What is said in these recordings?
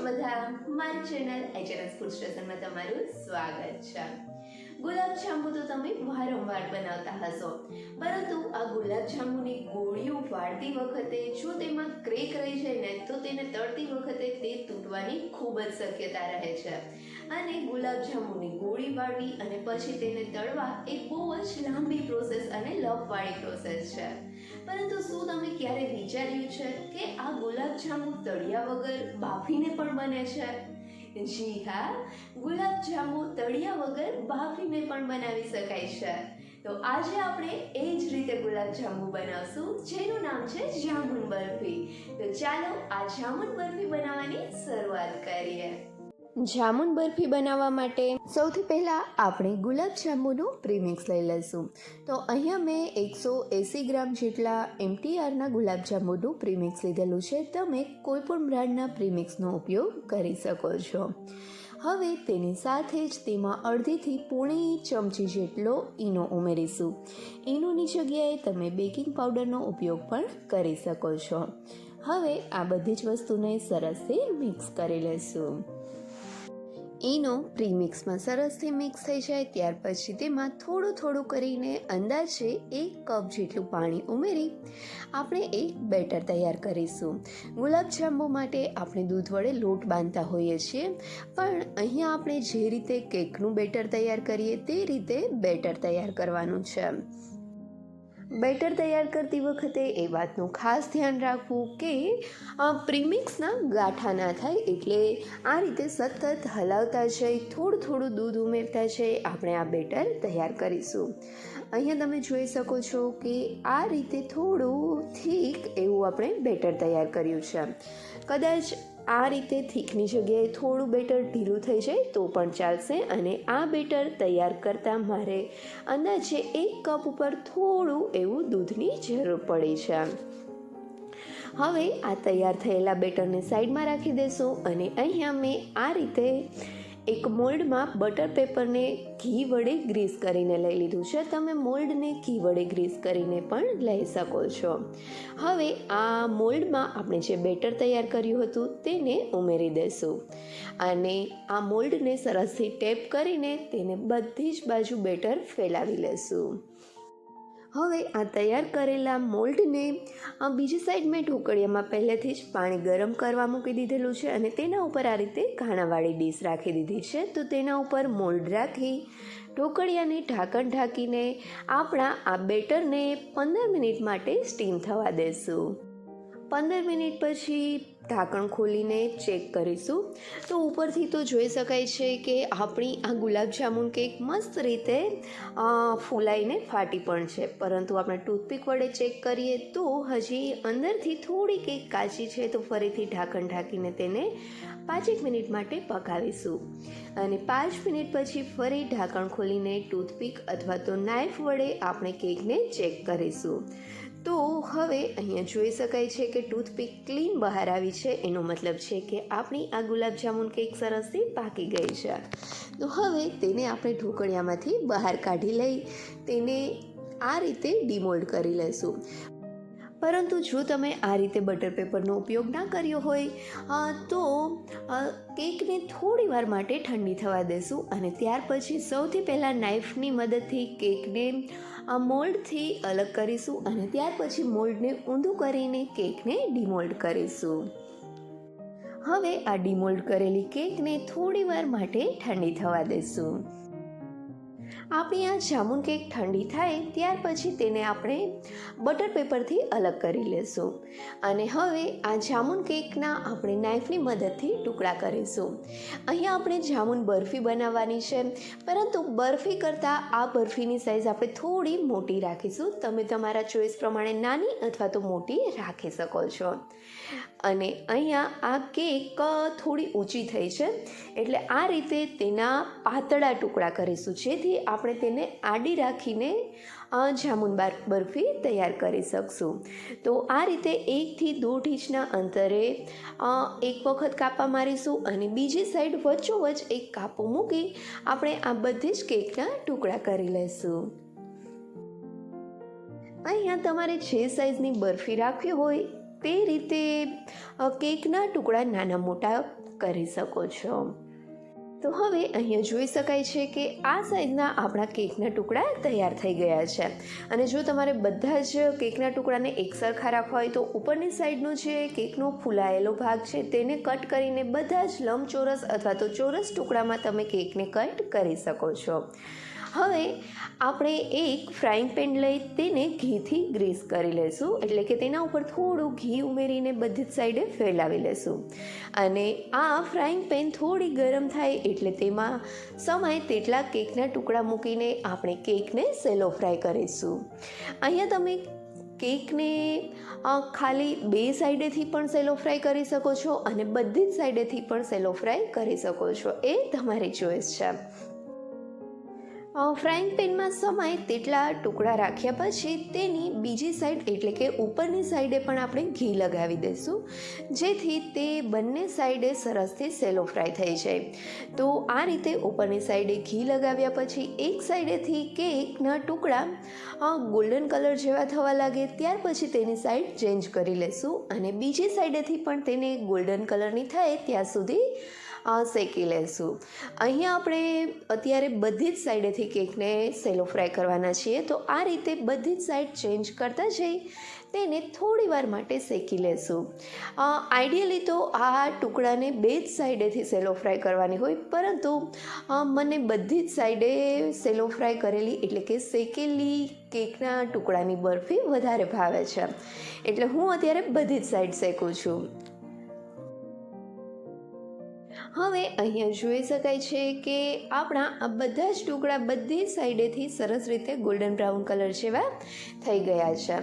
છો બધા મારી ચેનલ એચએનએસ ફૂડ સ્ટેશનમાં તમારું સ્વાગત છે. ગુલાબ જાંબુ તો તમે વારંવાર બનાવતા હશો, પરંતુ આ ગુલાબ જાંબુની ગોળીઓ વાળતી વખતે જો તેમાં ક્રેક રહી જાય ને, તો તેને તળતી વખતે તે તૂટવાની ખૂબ જ શક્યતા રહે છે. અને ગુલાબ જાંબુની ગોળી વાળવી અને પછી તેને તળવા એ બહુ જ લાંબી પ્રોસેસ અને લપવાળી પ્રોસેસ છે. પરંતુ શું તમે ક્યારે વિચાર્યું છે કે આ ગુલાબ જાંબુ તળિયા વગર બાફીને પણ બને છે? જી હા ગુલાબ જાંબુ તળિયા વગર બાફીને પણ બનાવી શકાય છે. તો આજે આપણે એ જ રીતે ગુલાબ જાંબુ બનાવશું, જેનું નામ છે જામુન બરફી. તો ચાલો આ જામુન બરફી બનાવવાની શરૂઆત કરીએ. જામુન બરફી બનાવવા માટે. સૌથી પહેલાં આપણે ગુલાબ જાંબુનું પ્રીમિક્સ લઈ લઈશું. તો અહીંયા મેં એકસો એંસી ગ્રામ જેટલા એમટીઆરના ગુલાબ જાંબુનું પ્રીમિક્સ લીધેલું છે. તમે કોઈપણ બ્રાન્ડના પ્રીમિક્સનો ઉપયોગ કરી શકો છો. હવે તેની સાથે જ તેમાં અડધીથી પોણી ચમચી જેટલો ઈનો ઉમેરીશું. ઈનોની જગ્યાએ તમે બેકિંગ પાવડરનો ઉપયોગ પણ કરી શકો છો. હવે આ બધી જ વસ્તુને સરસથી મિક્સ કરી લઈશું. ઈનો પ્રીમિક્સમાં સરસથી મિક્સ થઈ જાય, ત્યાર પછી તેમાં થોડું થોડું કરીને અંદાજે એક કપ જેટલું પાણી ઉમેરી આપણે એક બેટર તૈયાર કરીશું. ગુલાબ જાંબુ માટે આપણે દૂધ વડે લોટ બાંધતા હોઈએ છીએ, પણ અહીંયા આપણે જે રીતે કેકનું બેટર તૈયાર કરીએ તે રીતે બેટર તૈયાર કરવાનું છે. બેટર તૈયાર કરતી વખતે એ વાતનું ખાસ ધ્યાન રાખવું કે પ્રીમિક્સના ગાંઠા ના થાય એટલે આ રીતે સતત હલાવતા જઈ, થોડું થોડું દૂધ ઉમેરતા જઈ આપણે આ બેટર તૈયાર કરીશું. અહીંયા તમે જોઈ શકો છો કે આ રીતે થોડું થીક એવું આપણે બેટર તૈયાર કર્યું છે. કદાચ આ રીતે થીકની જગ્યાએ થોડું બેટર ઢીલું થઈ જાય તો પણ ચાલશે અને આ બેટર તૈયાર કરતાં મારે અંદાજે એક કપ ઉપર થોડું એવું દૂધની જરૂર પડી છે. હવે આ તૈયાર થયેલા બેટરને સાઈડમાં રાખી દેશું અને અહીંયા મેં આ રીતે એક મોલ્ડમાં બટર પેપરને ઘી વડે ગ્રીસ કરીને લઈ લીધું છે. તમે મોલ્ડને ઘી વડે ગ્રીસ કરીને પણ લઈ શકો છો. હવે આ મોલ્ડમાં આપણે જે બેટર તૈયાર કર્યું હતું તેને ઉમેરી દઈશું. અને આ મોલ્ડને સરસથી ટેપ કરીને તેને બધી જ બાજુ બેટર ફેલાવી લેશું હવે આ તૈયાર કરેલા મોલ્ડને બીજી સાઈડ મેં ઢોકળિયામાં પહેલેથી જ પાણી ગરમ કરવા મૂકી દીધેલું છે અને તેના ઉપર આ રીતે ઘાણાવાળી ડીશ રાખી દીધી છે. તો તેના ઉપર મોલ્ડ રાખી ઢોકળિયાને ઢાંકણ ઢાંકીને આપણા આ બેટરને પંદર મિનિટ માટે સ્ટીમ થવા દેશું. પંદર મિનિટ પછી ઢાંકણ ખોલીને ચેક કરીશું. તો ઉપરથી તો જોઈ શકાય છે કે આપણી આ ગુલાબ જામુન કેક મસ્ત રીતે ફૂલાઈને ફાટી પણ છે. પરંતુ આપણે ટૂથપીક વડે ચેક કરીએ તો હજી અંદરથી થોડી કેક કાચી છે, તો ફરીથી ઢાંકણ ઢાંકીને તેને પાંચેક મિનિટ માટે પકાવીશું. અને પાંચ મિનિટ પછી ફરી ઢાંકણ ખોલીને ટૂથપીક અથવા તો નાઇફ વડે આપણે કેકને ચેક કરીશું. તો હવે અહીંયા જોઈ શકાય છે કે ટૂથપીક ક્લીન બહાર આવી છે. એનો મતલબ છે કે આપણી આ ગુલાબજામુન કેક સરસથી પાકી ગઈ છે. તો હવે તેને આપણે ઢોકળિયામાંથી બહાર કાઢી લઈ તેને આ રીતે ડિમોલ્ડ કરી લઈશું. પરંતુ જો તમે આ રીતે બટર પેપરનો ઉપયોગ ના કર્યો હોય તો કેકને થોડી વાર માટે ઠંડી થવા દેશું અને ત્યાર પછી સૌથી પહેલાં નાઇફની મદદથી કેકને આ મોલ્ડથી અલગ કરીશું અને ત્યાર પછી મોલ્ડને ઊંધું કરીને કેકને ડિમોલ્ડ કરીશું. હવે આ ડિમોલ્ડ કરેલી કેકને થોડી વાર માટે ઠંડી થવા દેશું. આપણી આ જામુન કેક ઠંડી થાય ત્યાર પછી તેને આપણે બટર પેપરથી અલગ કરી લેશું. અને હવે આ જામુન કેકના આપણે નાઇફની મદદથી ટુકડા કરીશું. અહીંયા આપણે જામુન બરફી બનાવવાની છે, પરંતુ બરફી કરતાં આ બરફીની સાઇઝ આપણે થોડી મોટી રાખીશું. તમે તમારા ચોઈસ પ્રમાણે નાની અથવા તો મોટી રાખી શકો છો. અને અહીંયા આ કેક થોડી ઊંચી થઈ છે, એટલે આ રીતે તેના પાતળા ટુકડા કરીશું, જેથી આપણે તેને આડી રાખીને જામુન બાર બરફી તૈયાર કરી શકશું. તો આ રીતે એકથી દોઢ ઇંચના અંતરે એક વખત કાપા મારીશું અને બીજી સાઈડ વચ્ચોવચ્ચ એક કાપો મૂકી આપણે આ બધી જ કેકના ટુકડા કરી લઈશું. અહીંયા તમારે જે સાઈઝની બરફી રાખવી હોય તે રીતે કેકના ટુકડા નાના મોટા કરી શકો છો. તો હવે અહીંયા જોઈ શકાય છે કે આ સાઈઝના આપણા કેકના ટુકડા તૈયાર થઈ ગયા છે. અને જો તમારે બધા જ કેકના ટુકડાને એકસરખા રાખવા હોય તો ઉપરની સાઈડનો જે કેકનો ફૂલાયેલો ભાગ છે તેને કટ કરીને બધા જ લંબચોરસ અથવા તો ચોરસ ટુકડામાં તમે કેકને કટ કરી શકો છો. હવે આપણે એક ફ્રાઈંગ પેન લઈ તેને ઘીથી ગ્રીસ કરી લઈશું એટલે કે તેના ઉપર થોડું ઘી ઉમેરીને બધી જ સાઈડે ફેલાવી લેશું. અને આ ફ્રાઈંગ પેન થોડી ગરમ થાય એટલે તેમાં સમય તેટલા કેકના ટુકડા મૂકીને આપણે કેકને સેલો ફ્રાય કરીશું. અહીંયા તમે કેકને ખાલી બે સાઈડેથી પણ સેલો ફ્રાય કરી શકો છો અને બધી જ સાઈડેથી પણ સેલો ફ્રાય કરી શકો છો. એ તમારી ચોઈસ છે. ફ્રાઈંગ પેનમાં સમય તેટલા ટુકડા રાખ્યા પછી તેની બીજી સાઈડ એટલે કે ઉપરની સાઈડે પણ આપણે ઘી લગાવી દઈશું. જેથી તે બંને સાઈડે સરસથી સેલો ફ્રાય થઈ જાય. તો આ રીતે ઉપરની સાઈડે ઘી લગાવ્યા પછી એક સાઈડેથી કેકના ટુકડા ગોલ્ડન કલર જેવા થવા લાગે ત્યાર પછી તેની સાઈડ ચેન્જ કરી લેશું અને બીજી સાઈડેથી પણ તેને ગોલ્ડન કલરની થાય ત્યાં સુધી શેકી લેશું. અહીંયા આપણે અત્યારે બધી જ સાઈડેથી કેકને સેલો ફ્રાય કરવાના છીએ, તો આ રીતે બધી જ સાઈડ ચેન્જ કરતા જઈ તેને થોડી વાર માટે શેકી લેશું. આઈડિયલી તો આ ટુકડાને બે જ સાઈડેથી સેલો ફ્રાય કરવાની હોય, પરંતુ મને બધી જ સાઈડે સેલો ફ્રાય કરેલી એટલે કે શેકેલી કેકના ટુકડાની બરફી વધારે ભાવે છે. એટલે હું અત્યારે બધી જ સાઈડ શેકું છું. હવે અહીંયા જોઈ શકાય છે કે આપણા આ બધા જ ટુકડા બધી સાઈડેથી સરસ રીતે ગોલ્ડન બ્રાઉન કલર જેવા થઈ ગયા છે.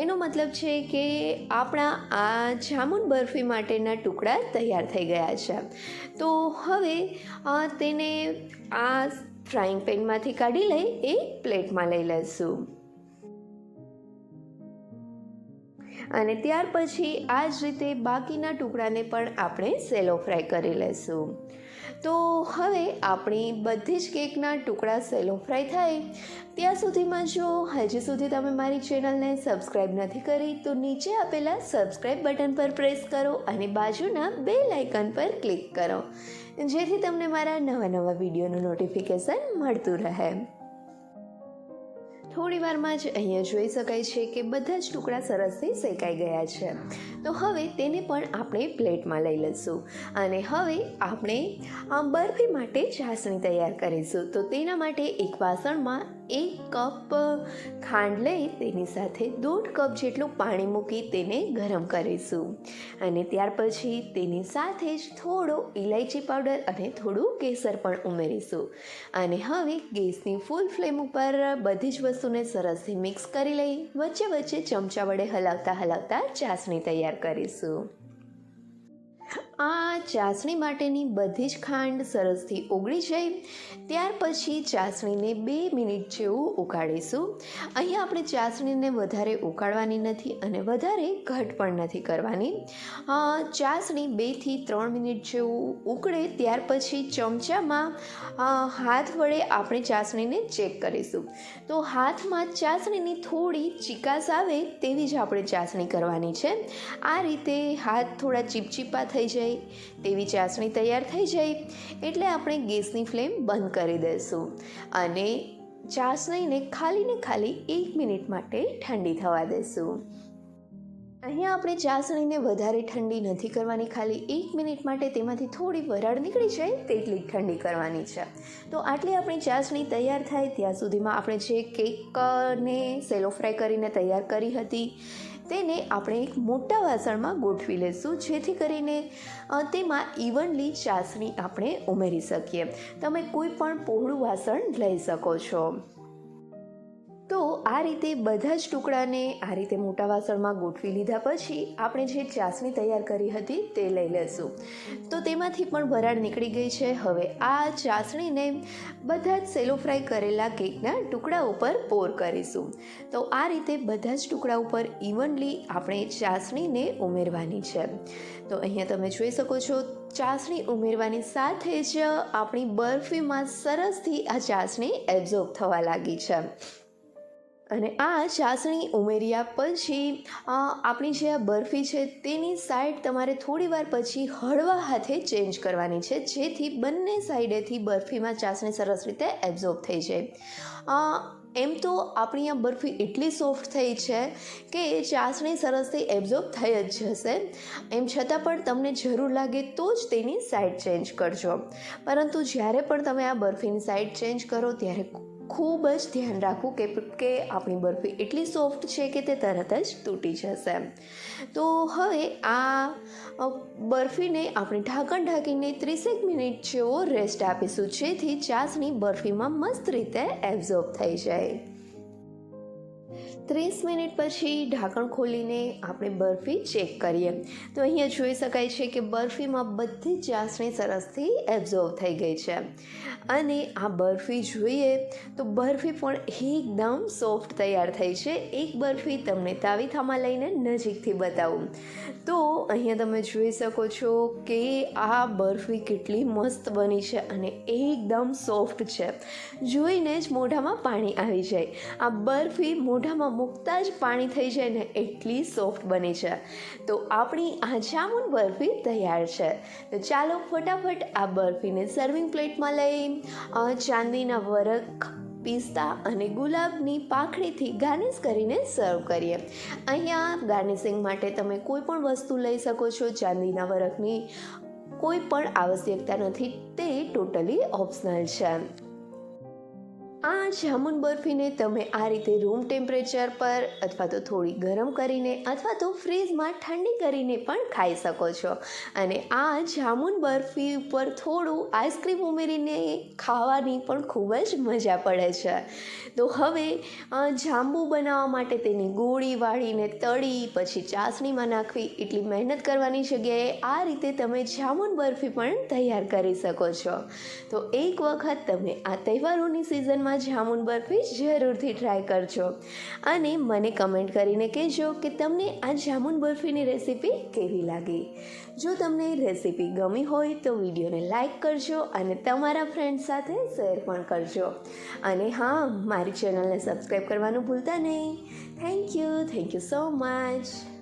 એનો મતલબ છે કે આપણા આ જામુન બરફી માટેના ટુકડા તૈયાર થઈ ગયા છે. તો હવે તેને આ ફ્રાઈંગ પેનમાંથી કાઢી લઈ એ પ્લેટમાં લઈ લઈશું. અને ત્યાર પછી આ જ રીતે બાકીના ટુકડાને પણ આપણે સેલો ફ્રાય કરી લઈશું તો હવે આપણી બધી જ કેકના ટુકડા સેલો ફ્રાય થાય. ત્યાં સુધીમાં જો હજી સુધી તમે મારી ચેનલને સબસ્ક્રાઈબ નથી કરી, તો નીચે આપેલા સબસ્ક્રાઈબ બટન પર પ્રેસ કરો અને બાજુના બે લાઇકન પર ક્લિક કરો. જેથી તમને મારા નવા નવા વિડીયોનું નોટિફિકેશન મળતું રહે. થોડી વારમાં જ અહીંયા જોઈ શકાય છે કે બધા જ ટુકડા સરસથી શેકાઈ ગયા છે. તો હવે તેને પણ આપણે પ્લેટમાં લઈ લઈશું અને હવે આપણે આ બરફી માટે ચાસણી તૈયાર કરીશું. તો તેના માટે એક વાસણમાં એક કપ ખાંડ લઈ તેની સાથે દોઢ કપ જેટલું પાણી મૂકી તેને ગરમ કરીશું. અને ત્યાર પછી તેની સાથે જ થોડો ઇલાયચી પાવડર અને થોડું કેસર પણ ઉમેરીશું. અને હવે ગેસની ફૂલ ફ્લેમ ઉપર બધી જ વસ્તુને સરસથી મિક્સ કરી લઈ વચ્ચે વચ્ચે ચમચા વડે હલાવતા હલાવતા ચાસણી તૈયાર કરીશું. આ ચાસણી માટેની બધી જ ખાંડ સરસથી ઓગળી જાય, ત્યાર પછી ચાસણીને બે મિનિટ જેવું ઉકાળીશું. અહીંયા આપણે ચાસણીને વધારે ઉકાળવાની નથી અને વધારે ઘટ પણ નથી કરવાની. ચાસણી બેથી ત્રણ મિનિટ જેવું ઉકળે, ત્યાર પછી ચમચામાં હાથ વડે આપણે ચાસણીને ચેક કરીશું. તો હાથમાં ચાસણીની થોડી ચિકાસ આવે તેવી જ આપણે ચાસણી કરવાની છે. આ રીતે હાથ થોડા ચીપચીપા થઈ જાય તેવી ચાસણી તૈયાર થઈ જાય એટલે આપણે ગેસની ફ્લેમ બંધ કરી દઈશું અને ચાસણીને ખાલી ને ખાલી એક મિનિટ માટે ઠંડી થવા દઈશું. અહીંયા આપણે ચાસણીને વધારે ઠંડી નથી કરવાની, ખાલી એક મિનિટ માટે તેમાંથી થોડી વરાળ નીકળી જાય તેટલી ઠંડી કરવાની છે. તો આટલી આપણી ચાસણી તૈયાર થાય, ત્યાં સુધીમાં આપણે જે કેકને સેલો ફ્રાય કરીને તૈયાર કરી હતી તેને આપણે એક મોટા વાસણમાં ગોઠવી લઈશું જેથી કરીને તેમાં ઇવનલી ચાસણી આપણે ઉમેરી શકીએ. તમે કોઈ પણ પહોળું વાસણ લઈ શકો છો. આ રીતે બધા જ ટુકડાને આ રીતે મોટા વાસણમાં ગોઠવી લીધા પછી આપણે જે ચાસણી તૈયાર કરી હતી તે લઈ લઈશું તો તેમાંથી પણ વરાળ નીકળી ગઈ છે. હવે આ ચાસણીને બધા જ સેલો ફ્રાય કરેલા કેકના ટુકડા ઉપર પોર કરીશું. તો આ રીતે બધા જ ટુકડા ઉપર ઇવનલી આપણે ચાસણીને ઉમેરવાની છે. તો અહીંયા તમે જોઈ શકો છો, ચાસણી ઉમેરવાની સાથે જ આપણી બરફીમાં સરસથી આ ચાસણી એબ્ઝોર્બ થવા લાગી છે. અને આ ચાસણી ઉમેર્યા પછી આપણી જે આ બરફી છે તેની સાઈડ તમારે થોડીવાર પછી હળવા હાથે ચેન્જ કરવાની છે, જેથી બંને સાઈડેથી બરફીમાં ચાસણી સરસ રીતે એબ્ઝોર્બ થઈ જાય. એમ તો આપણી આ બરફી એટલી સોફ્ટ થઈ છે કે એ ચાસણી સરસથી એબ્ઝોર્બ થઈ જ જશે. એમ છતાં પણ તમને જરૂર લાગે તો જ તેની સાઈડ ચેન્જ કરજો. પરંતુ જ્યારે પણ તમે આ બરફીની સાઈડ ચેન્જ કરો, ત્યારે ખૂબ જ ધ્યાન રાખવું કે કે આપણી બરફી એટલી સોફ્ટ છે કે તે તરત જ તૂટી જશે. તો હવે આ બરફીને આપણે ઢાંકણ ઢાંકીને ત્રીસેક મિનિટ જેવો રેસ્ટ આપીશું, જેથી ચાસણી બરફીમાં મસ્ત રીતે એબ્ઝોર્બ થઈ જાય. ત્રીસ મિનિટ પછી ઢાંકણ ખોલીને આપણે બરફી ચેક કરીએ. તો અહીંયા જોઈ શકાય છે કે બરફીમાં બધી જ ચાસણી સરસથી એબ્ઝોર્વ થઈ ગઈ છે. અને આ બરફી જોઈએ તો બરફી પણ એકદમ સોફ્ટ તૈયાર થઈ છે. એક બરફી તમને તાવીથામાં લઈને નજીકથી બતાવું. તો અહીંયા તમે જોઈ શકો છો કે આ બરફી કેટલી મસ્ત બની છે અને એકદમ સોફ્ટ છે. જોઈને જ મોઢામાં પાણી આવી જાય. આ બરફી મોઢામાં મૂકતા જ પાણી થઈ જાય ને એટલી સોફ્ટ બની છે. તો આપણી આ જામુન બરફી તૈયાર છે. તો ચાલો ફટાફટ આ બરફીને સર્વિંગ પ્લેટમાં લઈ ચાંદીના વરખ, પિસ્તા અને ગુલાબની પાખડીથી ગાર્નિશ કરીને સર્વ કરીએ. અહીંયા ગાર્નિશિંગ માટે તમે કોઈ પણ વસ્તુ લઈ શકો છો. ચાંદીના વરખની કોઈ પણ આવશ્યકતા નથી. તે ટોટલી ઓપ્શનલ છે. આ જામુન બરફીને તમે આ રીતે રૂમ ટેમ્પરેચર પર અથવા તો થોડી ગરમ કરીને અથવા તો ફ્રીજમાં ઠંડી કરીને પણ ખાઈ શકો છો. અને આ જામુન બરફી ઉપર થોડું આઈસ્ક્રીમ ઉમેરીને ખાવાની પણ ખૂબ જ મજા પડે છે. તો હવે જાંબુ બનાવવા માટે તેની ગોળી વાળીને તળી, પછી ચાસણીમાં નાખવી, એટલી મહેનત કરવાની જગ્યાએ આ રીતે તમે જામુન બરફી પણ તૈયાર કરી શકો છો. તો એક વખત તમે આ તહેવારોની સિઝનમાં જામુન બરફી જરૂરથી ટ્રાય કરજો. અને મને કમેન્ટ કરીને કહેજો કે તમને આ જામુન બરફીની રેસીપી કેવી લાગી? જો તમને રેસીપી ગમી હોય તો વિડીયોને લાઇક કરજો અને તમારા ફ્રેન્ડ સાથે શેર પણ કરજો. અને હા, મારી ચેનલને સબસ્ક્રાઈબ કરવાનું ભૂલતા નહીં. Thank you thank you so much